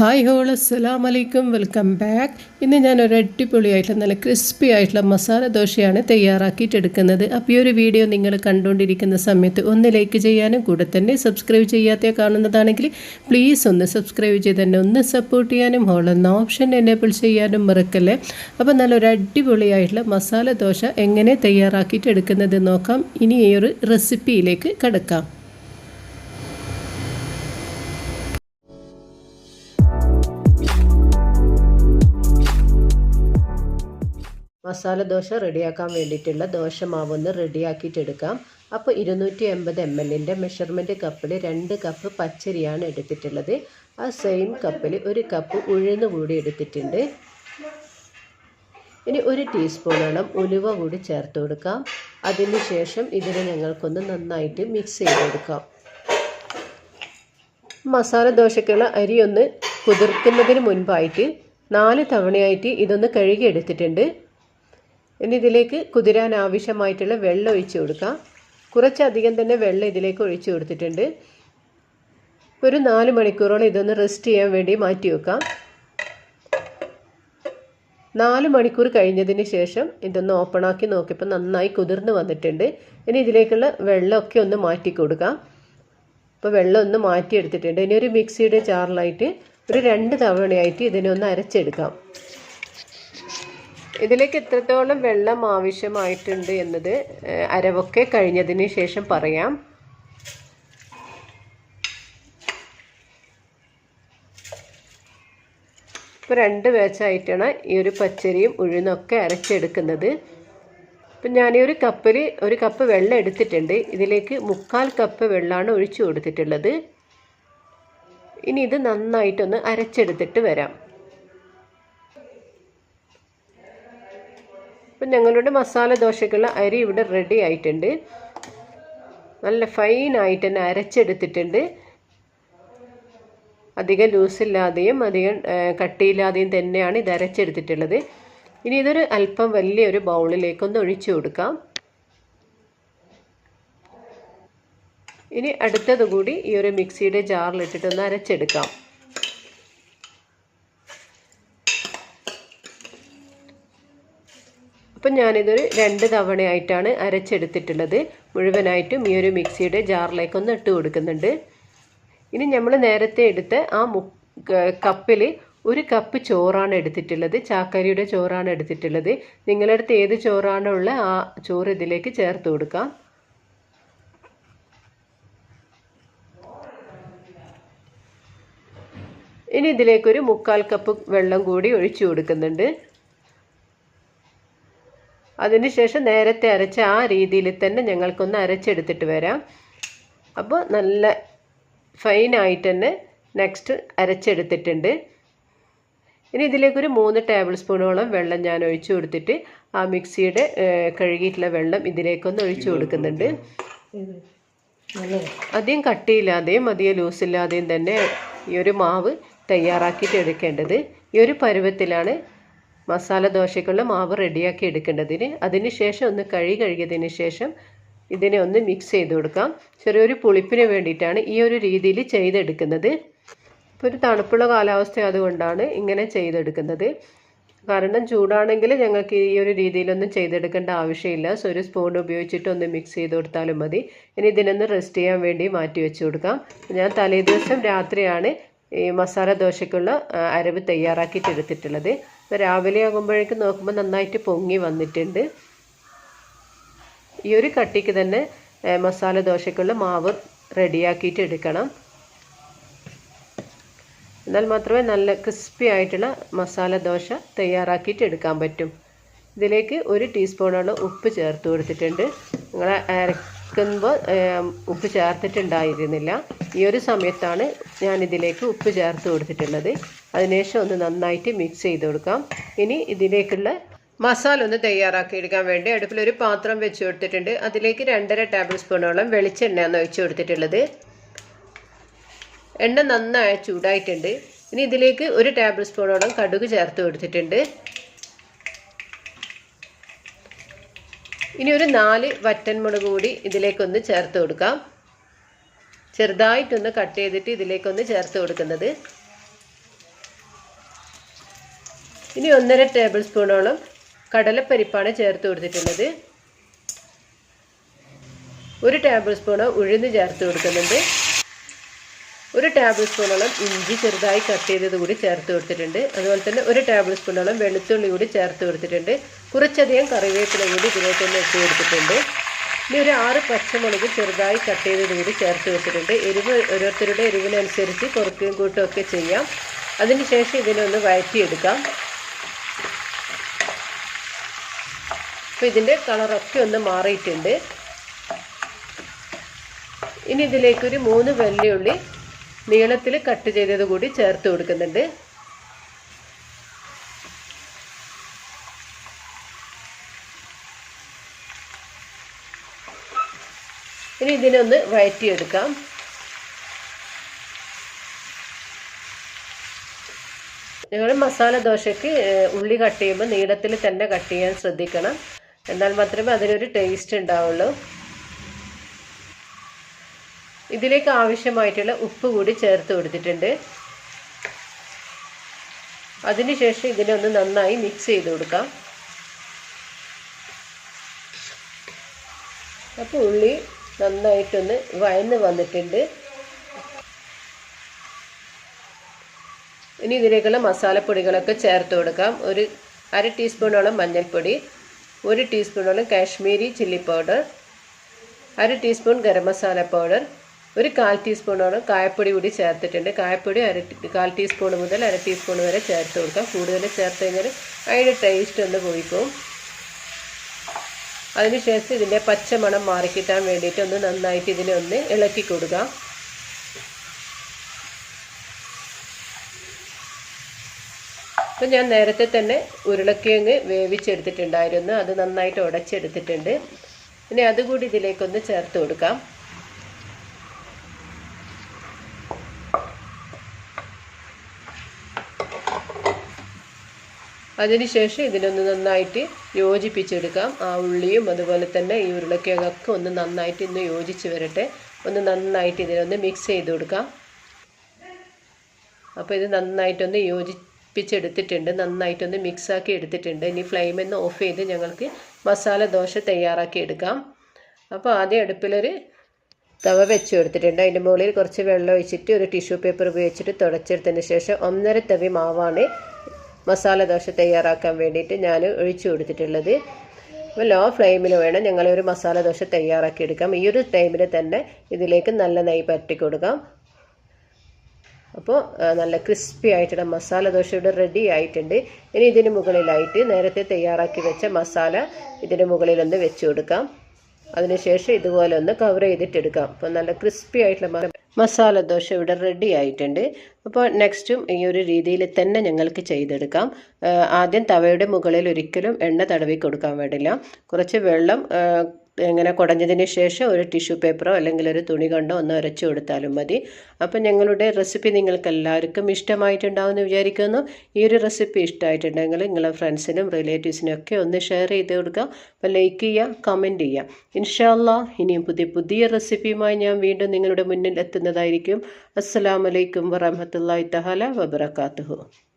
Hi whole അസ്സലാം വലൈക്കും welcome back ഇന്ന് ഞാൻ ഒരു അടിപൊളിയായിട്ടുള്ള നല്ല ക്രിസ്പി ആയിട്ടുള്ള മസാല ദോശയാണ് തയ്യാറാക്കിയിട്ടെടുക്കുന്നത്. അപ്പോൾ ഈ ഒരു വീഡിയോ നിങ്ങൾ കണ്ടുകൊണ്ടിരിക്കുന്ന സമയത്ത് ഒന്ന് ലൈക്ക് ചെയ്യാനും കൂടെ തന്നെ സബ്സ്ക്രൈബ് ചെയ്യാത്ത കാണുന്നതാണെങ്കിൽ പ്ലീസ് ഒന്ന് സബ്സ്ക്രൈബ് ചെയ്ത് തന്നെ ഒന്ന് സപ്പോർട്ട് ചെയ്യാനും ഹോൾ എന്ന ഓപ്ഷൻ എനേബിൾ ചെയ്യാനും മറക്കല്ലേ? അപ്പോൾ നല്ലൊരു അടിപൊളിയായിട്ടുള്ള മസാല ദോശ എങ്ങനെ തയ്യാറാക്കിയിട്ട് എടുക്കുന്നത് നോക്കാം. ഇനി ഈ ഒരു റെസിപ്പിയിലേക്ക് കിടക്കാം. മസാല ദോശ റെഡിയാക്കാൻ വേണ്ടിയിട്ടുള്ള ദോശ മാവൊന്ന് റെഡിയാക്കിയിട്ടെടുക്കാം. അപ്പോൾ ഇരുന്നൂറ്റി എൺപത് എം എല്ലിന്റെ മെഷർമെന്റ് കപ്പിൽ രണ്ട് കപ്പ് പച്ചരിയാണ് എടുത്തിട്ടുള്ളത്. ആ സെയിം കപ്പിൽ ഒരു കപ്പ് ഉഴുന്ന് കൂടി എടുത്തിട്ടുണ്ട്. ഇനി ഒരു ടീസ്പൂണോളം ഉലുവ കൂടി ചേർത്ത് കൊടുക്കാം. അതിന് ശേഷം ഇതിനെ ഞങ്ങൾക്കൊന്ന് നന്നായിട്ട് മിക്സ് ചെയ്ത് കൊടുക്കാം മസാല ദോശക്കുള്ള അരി ഒന്ന് കുതിർക്കുന്നതിന് മുൻപായിട്ട് നാല് തവണയായിട്ട് ഇതൊന്ന് കഴുകി എടുത്തിട്ടുണ്ട് ഇനി ഇതിലേക്ക് കുതിരാൻ ആവശ്യമായിട്ടുള്ള വെള്ളം ഒഴിച്ചു കൊടുക്കാം. കുറച്ചധികം തന്നെ വെള്ളം ഇതിലേക്ക് ഒഴിച്ചു കൊടുത്തിട്ടുണ്ട്. ഒരു നാല് മണിക്കൂറോളം ഇതൊന്ന് റെസ്റ്റ് ചെയ്യാൻ വേണ്ടി മാറ്റി വെക്കാം. നാല് മണിക്കൂർ കഴിഞ്ഞതിന് ശേഷം ഇതൊന്ന് ഓപ്പൺ ആക്കി നോക്കിയപ്പോൾ നന്നായി കുതിർന്ന് വന്നിട്ടുണ്ട്. ഇനി ഇതിലേക്കുള്ള വെള്ളമൊക്കെ ഒന്ന് മാറ്റി കൊടുക്കാം. ഇപ്പോൾ വെള്ളം ഒന്ന് മാറ്റിയെടുത്തിട്ടുണ്ട് ഇനി ഒരു മിക്സിയുടെ ചാറിലായിട്ട് ഒരു രണ്ട് തവണയായിട്ട് ഇതിനെ ഒന്ന് അരച്ചെടുക്കാം. ഇതിലേക്ക് എത്രത്തോളം വെള്ളം ആവശ്യമായിട്ടുണ്ട് എന്നത് അരവൊക്കെ കഴിഞ്ഞതിന് ശേഷം പറയാം. ഇപ്പോൾ രണ്ട് ബാച്ചായിട്ടാണ് ഈ ഒരു പച്ചരിയും ഉഴുന്നൊക്കെ അരച്ചെടുക്കുന്നത്. ഇപ്പം ഞാൻ ഈ ഒരു കപ്പിൽ ഒരു കപ്പ് വെള്ളം എടുത്തിട്ടുണ്ട്. ഇതിലേക്ക് മുക്കാൽ കപ്പ് വെള്ളമാണ് ഒഴിച്ചു കൊടുത്തിട്ടുള്ളത്. ഇനി ഇത് നന്നായിട്ടൊന്ന് അരച്ചെടുത്തിട്ട് വരാം. അപ്പം ഞങ്ങളുടെ മസാല ദോശയ്ക്കുള്ള അരി ഇവിടെ റെഡി ആയിട്ടുണ്ട്. നല്ല ഫൈനായിട്ട് തന്നെ അരച്ചെടുത്തിട്ടുണ്ട്. അധികം ലൂസില്ലാതെയും അധികം കട്ടിയില്ലാതെയും തന്നെയാണ് ഇത് അരച്ചെടുത്തിട്ടുള്ളത്. ഇനി ഇതൊരു അല്പം വലിയൊരു ബൗളിലേക്കൊന്ന് ഒഴിച്ചു കൊടുക്കാം. ഇനി അടുത്തത് കൂടി ഈ ഒരു മിക്സിയുടെ ജാറിലിട്ടിട്ടൊന്ന് അരച്ചെടുക്കാം. അപ്പം ഞാനിതൊരു രണ്ട് തവണയായിട്ടാണ് അരച്ചെടുത്തിട്ടുള്ളത്. മുഴുവനായിട്ടും ഈ ഒരു മിക്സിയുടെ ജാറിലേക്കൊന്ന് ഇട്ട് കൊടുക്കുന്നുണ്ട്. ഇനി നമ്മൾ നേരത്തെ എടുത്ത ആ മു കപ്പിൽ ഒരു കപ്പ് ചോറാണ് എടുത്തിട്ടുള്ളത്. ചാക്കരിയുടെ ചോറാണ് എടുത്തിട്ടുള്ളത്. നിങ്ങളുടെ അടുത്ത് ഏത് ചോറാണോ ഉള്ള ആ ചോറ് ഇതിലേക്ക് ചേർത്ത് കൊടുക്കാം. ഇനി ഇതിലേക്കൊരു മുക്കാൽ കപ്പ് വെള്ളം കൂടി ഒഴിച്ചു കൊടുക്കുന്നുണ്ട്. അതിനുശേഷം നേരത്തെ അരച്ച ആ രീതിയിൽ തന്നെ ഞങ്ങൾക്കൊന്ന് അരച്ചെടുത്തിട്ട് വരാം. അപ്പോൾ നല്ല ഫൈനായിട്ട് തന്നെ നെക്സ്റ്റ് അരച്ചെടുത്തിട്ടുണ്ട്. ഇനി ഇതിലേക്കൊരു മൂന്ന് ടേബിൾ സ്പൂണോളം വെള്ളം ഞാൻ ഒഴിച്ചു കൊടുത്തിട്ട് ആ മിക്സിയുടെ കഴുകിയിട്ടുള്ള വെള്ളം ഇതിലേക്കൊന്ന് ഒഴിച്ചു കൊടുക്കുന്നുണ്ട്. അധികം കട്ടിയില്ലാതെയും അധികം ലൂസില്ലാതെയും തന്നെ ഈ ഒരു മാവ് തയ്യാറാക്കിയിട്ട് എടുക്കേണ്ടത് ഈ ഒരു പരുവത്തിലാണ് മസാല ദോശയ്ക്കുള്ള മാവ് റെഡിയാക്കി എടുക്കേണ്ടതിന്. അതിന് ശേഷം ഒന്ന് കഴി കഴുകിയതിന് ശേഷം ഇതിനെ ഒന്ന് മിക്സ് ചെയ്ത് കൊടുക്കാം. ചെറിയൊരു പുളിപ്പിന് വേണ്ടിയിട്ടാണ് ഈ ഒരു രീതിയിൽ ചെയ്തെടുക്കുന്നത്. ഇപ്പോൾ ഒരു തണുപ്പുള്ള കാലാവസ്ഥ അതുകൊണ്ടാണ് ഇങ്ങനെ ചെയ്തെടുക്കുന്നത്. കാരണം ചൂടാണെങ്കിൽ ഞങ്ങൾക്ക് ഈ ഒരു രീതിയിലൊന്നും ചെയ്തെടുക്കേണ്ട ആവശ്യമില്ല. സോ ഒരു സ്പൂൺ ഉപയോഗിച്ചിട്ട് ഒന്ന് മിക്സ് ചെയ്ത് കൊടുത്താലും മതി. ഇനി ഇതിനൊന്ന് റെസ്റ്റ് ചെയ്യാൻ വേണ്ടി മാറ്റി വെച്ച് കൊടുക്കാം. ഞാൻ തലേദിവസം രാത്രിയാണ് ഈ മസാല ദോശയ്ക്കുള്ള അരവ് തയ്യാറാക്കിയിട്ട് എടുത്തിട്ടുള്ളത്. രാവിലെ ആകുമ്പോഴേക്കും നോക്കുമ്പോൾ നന്നായിട്ട് പൊങ്ങി വന്നിട്ടുണ്ട്. ഈ ഒരു കട്ടിക്ക് തന്നെ മസാല ദോശയ്ക്കുള്ള മാവ് റെഡിയാക്കിയിട്ട് എടുക്കണം. എന്നാൽ മാത്രമേ നല്ല ക്രിസ്പി ആയിട്ടുള്ള മസാല ദോശ തയ്യാറാക്കിയിട്ട് എടുക്കാൻ പറ്റും. ഇതിലേക്ക് ഒരു ടീസ്പൂണോളം ഉപ്പ് ചേർത്ത് കൊടുത്തിട്ടുണ്ട്. നിങ്ങൾ അരക്കുമ്പോൾ ഉപ്പ് ചേർത്തിട്ടുണ്ടായിരുന്നില്ല. ഈ ഒരു സമയത്താണ് ഞാൻ ഇതിലേക്ക് ഉപ്പ് ചേർത്ത് കൊടുത്തിട്ടുള്ളത്. അതിനുശേഷം ഒന്ന് നന്നായിട്ട് മിക്സ് ചെയ്ത് കൊടുക്കാം. ഇനി ഇതിലേക്കുള്ള മസാല ഒന്ന് തയ്യാറാക്കി എടുക്കാൻ വേണ്ടി അടുപ്പിലൊരു പാത്രം വെച്ച് കൊടുത്തിട്ടുണ്ട്. അതിലേക്ക് രണ്ടര ടേബിൾ സ്പൂണോളം വെളിച്ചെണ്ണയാണ് ഒഴിച്ച് കൊടുത്തിട്ടുള്ളത്. എണ്ണ നന്നായി ചൂടായിട്ടുണ്ട്. ഇനി ഇതിലേക്ക് ഒരു ടേബിൾ സ്പൂണോളം കടുക് ചേർത്ത് കൊടുത്തിട്ടുണ്ട്. ഇനി ഒരു നാല് വറ്റൻമുളക് കൂടി ഇതിലേക്കൊന്ന് ചേർത്ത് കൊടുക്കാം. ചെറുതായിട്ടൊന്ന് കട്ട് ചെയ്തിട്ട് ഇതിലേക്കൊന്ന് ചേർത്ത് കൊടുക്കുന്നത്. ഇനി ഒന്നര ടേബിൾ സ്പൂണോളം കടലപ്പരിപ്പാണ് ചേർത്ത് കൊടുത്തിട്ടുള്ളത്. ഒരു ടേബിൾ സ്പൂണോ ഉഴുന്ന് ചേർത്ത് കൊടുക്കുന്നുണ്ട്. ഒരു ടേബിൾ സ്പൂണോളം ഇഞ്ചി ചെറുതായി കട്ട് ചെയ്തത് കൂടി ചേർത്ത് കൊടുത്തിട്ടുണ്ട്. അതുപോലെ തന്നെ ഒരു ടേബിൾ സ്പൂണോളം വെളുത്തുള്ളി കൂടി ചേർത്ത് കൊടുത്തിട്ടുണ്ട്. കുറച്ചധികം കറിവേപ്പില കൂടി ഇതിലേക്ക് തന്നെ ഇട്ട് കൊടുത്തിട്ടുണ്ട്. ഇനി ഒരു ആറ് പച്ചമുളക് ചെറുതായി കട്ട് ചെയ്തത് കൂടി ചേർത്ത് കൊടുത്തിട്ടുണ്ട്. എരിവ് ഓരോരുത്തരുടെ എരിവിനനുസരിച്ച് കുറുക്കും കൂട്ടുമൊക്കെ ചെയ്യാം. അതിനുശേഷം ഇതിനൊന്ന് വഴറ്റിയെടുക്കാം. അപ്പോൾ ഇതിന്റെ കളറൊക്കെ ഒന്ന് മാറിയിട്ടുണ്ട്. ഇനി ഇതിലേക്കൊരു മൂന്ന് വെള്ളിയുള്ളി നീളത്തിൽ കട്ട് ചെയ്തത് കൂടി ചേർത്ത് കൊടുക്കുന്നുണ്ട്. ഇനി ഇതിനൊന്ന് വഴറ്റിയെടുക്കാം. ഞങ്ങൾ മസാല ദോശയ്ക്ക് ഉള്ളി കട്ട് ചെയ്യുമ്പോൾ നീളത്തിൽ തന്നെ കട്ട് ചെയ്യാൻ ശ്രദ്ധിക്കണം. എന്നാൽ മാത്രമേ അതിനൊരു ടേസ്റ്റ് ഉണ്ടാവുള്ളൂ. ഇതിലേക്ക് ആവശ്യമായിട്ടുള്ള ഉപ്പ് കൂടി ചേർത്ത് കൊടുത്തിട്ടുണ്ട്. അതിനുശേഷം ഇതിനെ ഒന്ന് നന്നായി മിക്സ് ചെയ്ത് കൊടുക്കാം. അപ്പോൾ ഉള്ളി നന്നായിട്ടൊന്ന് വയന്ന് വന്നിട്ടുണ്ട്. ഇനി ഇതിലേക്കുള്ള മസാലപ്പൊടികളൊക്കെ ചേർത്ത് കൊടുക്കാം. ഒരു അര ടീസ്പൂണോളം മഞ്ഞൾപ്പൊടി ഒരു ടീസ്പൂണോളം കാശ്മീരി ചില്ലി പൗഡർ അര ടീസ്പൂൺ ഗരം മസാല പൗഡർ ഒരു കാൽ ടീസ്പൂണോളം കായപ്പൊടി കൂടി ചേർത്തിട്ടുണ്ട്. കായപ്പൊടി അര കാൽ ടീസ്പൂൺ മുതൽ അര ടീസ്പൂൺ വരെ ചേർത്ത് കൊടുക്കാം. കൂടുതൽ ചേർത്ത് കഴിഞ്ഞാൽ അതിന്റെ ടേസ്റ്റ് ഒന്ന് പോയിപ്പോവും അതിനുശേഷം ഇതിന്റെ പച്ചമണം മാറിക്കിട്ടാൻ വേണ്ടിയിട്ട് ഒന്ന് നന്നായിട്ട് ഇതിനെ ഒന്ന് ഇളക്കി കൊടുക്കുക അപ്പം ഞാൻ നേരത്തെ തന്നെ ഉരുളക്കിഴങ്ങ് വേവിച്ചെടുത്തിട്ടുണ്ടായിരുന്നു. അത് നന്നായിട്ട് ഉടച്ചെടുത്തിട്ടുണ്ട്. ഇനി അതുകൂടി ഇതിലേക്കൊന്ന് ചേർത്ത് കൊടുക്കാം. അതിനുശേഷം ഇതിനൊന്ന് നന്നായിട്ട് യോജിപ്പിച്ചെടുക്കാം. ആ ഉള്ളിയും അതുപോലെ തന്നെ ഈ ഉരുളക്കിഴങ്ങൊക്കെ ഒന്ന് നന്നായിട്ട് ഇന്ന് യോജിച്ച് വരട്ടെ. ഒന്ന് നന്നായിട്ട് ഇതിനൊന്ന് മിക്സ് ചെയ്ത് കൊടുക്കാം. അപ്പോൾ ഇത് നന്നായിട്ടൊന്ന് യോജിപ്പിച്ചെടുത്തിട്ടുണ്ട്. നന്നായിട്ടൊന്ന് മിക്സാക്കി എടുത്തിട്ടുണ്ട്. ഇനി ഫ്ലെയിം ഒന്ന് ഓഫ് ചെയ്ത് ഞങ്ങൾക്ക് മസാല ദോശ തയ്യാറാക്കി എടുക്കാം. അപ്പോൾ ആദ്യം അടുപ്പിലൊരു തവ വെച്ച് കൊടുത്തിട്ടുണ്ട്. അതിന്റെ മുകളിൽ കുറച്ച് വെള്ളം ഒഴിച്ചിട്ട് ഒരു ടിഷ്യൂ പേപ്പർ ഉപയോഗിച്ചിട്ട് തുടച്ചെടുത്തതിന് ശേഷം ഒന്നര തവി മാവാണ് മസാല ദോശ തയ്യാറാക്കാൻ വേണ്ടിയിട്ട് ഞാൻ ഒഴിച്ചു കൊടുത്തിട്ടുള്ളത്. അപ്പോൾ ലോ ഫ്ലെയിമിൽ വേണം ഞങ്ങൾ ഒരു മസാല ദോശ തയ്യാറാക്കി എടുക്കാം. ഈ ഒരു ടൈമിൽ തന്നെ ഇതിലേക്ക് നല്ല നെയ്യ് പരട്ടി കൊടുക്കാം. അപ്പോൾ നല്ല ക്രിസ്പി ആയിട്ടുള്ള മസാല ദോശ ഇവിടെ റെഡി ആയിട്ടുണ്ട്. ഇനി ഇതിന് മുകളിലായിട്ട് നേരത്തെ തയ്യാറാക്കി വെച്ച മസാല ഇതിന് മുകളിലൊന്ന് വെച്ച് കൊടുക്കാം. അതിനുശേഷം ഇതുപോലെ ഒന്ന് കവർ ചെയ്തിട്ടെടുക്കാം അപ്പോൾ നല്ല ക്രിസ്പി ആയിട്ടുള്ള മസാല ദോശ ഇവിടെ റെഡി ആയിട്ടുണ്ട്. അപ്പോൾ നെക്സ്റ്റും ഈ ഒരു രീതിയിൽ തന്നെ ഞങ്ങൾക്ക് ചെയ്തെടുക്കാം. ആദ്യം തവയുടെ മുകളിൽ ഒരിക്കലും എണ്ണ തടവി കൊടുക്കാൻ പാടില്ല. കുറച്ച് വെള്ളം ഇങ്ങനെ കുടഞ്ഞതിന് ശേഷം ഒരു ടിഷ്യൂ പേപ്പറോ അല്ലെങ്കിൽ ഒരു തുണി കൊണ്ടോ ഒന്ന് ഉരച്ചു കൊടുത്താലും മതി. അപ്പം ഞങ്ങളുടെ റെസിപ്പി നിങ്ങൾക്ക് എല്ലാവർക്കും ഇഷ്ടമായിട്ടുണ്ടാവുമെന്ന് വിചാരിക്കുന്നു. ഈ ഒരു റെസിപ്പി ഇഷ്ടമായിട്ടുണ്ടെങ്കിൽ നിങ്ങളെ ഫ്രണ്ട്സിനും റിലേറ്റീവ്സിനും ഒക്കെ ഒന്ന് ഷെയർ ചെയ്ത് കൊടുക്കുക. അപ്പം ലൈക്ക് ചെയ്യുക കമന്റ് ചെയ്യുക. ഇൻഷാല്ല ഇനിയും പുതിയ പുതിയ റെസിപ്പിയുമായി ഞാൻ വീണ്ടും നിങ്ങളുടെ മുന്നിൽ എത്തുന്നതായിരിക്കും. അസ്സാം വലൈക്കും വറഹമത്തല്ലാ തഹല വബർക്കാത്തുഹു